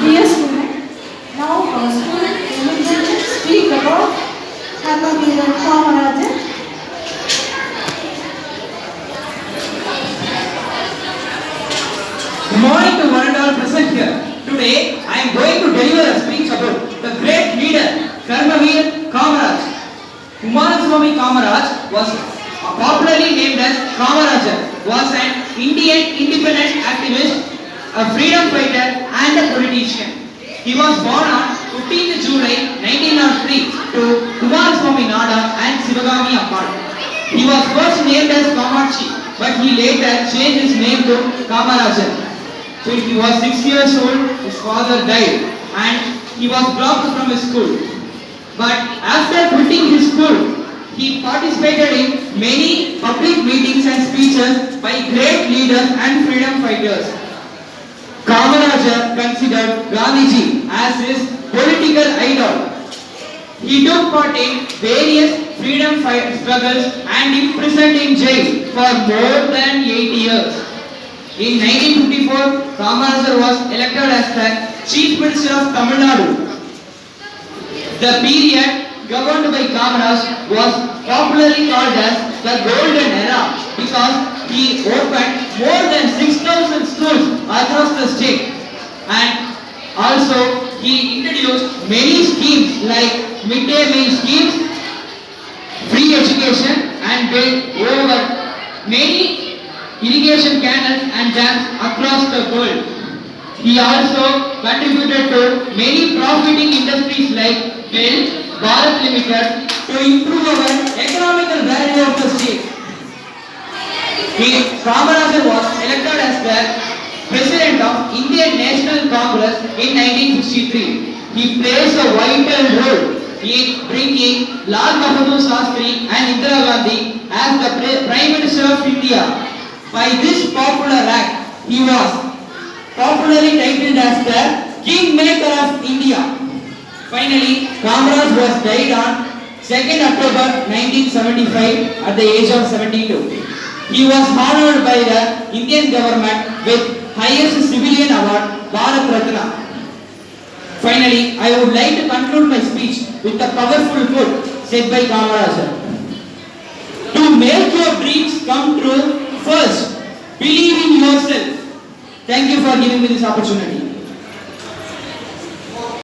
Dear student, now our student will to speak about Karmaveer Kamarajan. Good morning to one and all present here. Today, I am going to deliver a speech about the great leader, Karmavir Kamaraj. Kumaraswamy Kamaraj was popularly named as Kamarajan, was an Indian independent activist, a freedom fighter and a politician. He was born on 15th July 1903 to Kumaraswamy Nada and Sivagami Ammal. He was first named as Kamachi, but he later changed his name to Kamarajan. When he was six years old, his father died and he was dropped from his school. But after quitting his school, he participated in many public meetings and speeches by great leaders and freedom fighters. Kamaraja considered Gandhiji as his political idol. He took part in various freedom struggles and imprisoned in jail for more than eight years. In 1954, Kamarajar was elected as the Chief Minister of Tamil Nadu. The period governed by Kamaraj was popularly called as the Golden Era because he opened more than 6,000 schools across the state and also he introduced many schemes like midday meal schemes, free education and built over many irrigation canals and dams across the world. He also contributed to many profiting industries like Bell, Bharat Limited to improve our economical value of the state. He, Kamarajan was elected as the of Indian National Congress in 1963. He plays a vital role in bringing Lal Bahadur Shastri and Indira Gandhi as the Prime Minister of India. By this popular act, he was popularly titled as the Kingmaker of India. Finally, Kamaraj was died on 2nd October 1975 at the age of 72. He was honored by the Indian government with highest civilian award, Bharat Ratna. Finally, I would like to conclude my speech with a powerful quote said by Kamarajan. To make your dreams come true, first believe in yourself. Thank you for giving me this opportunity.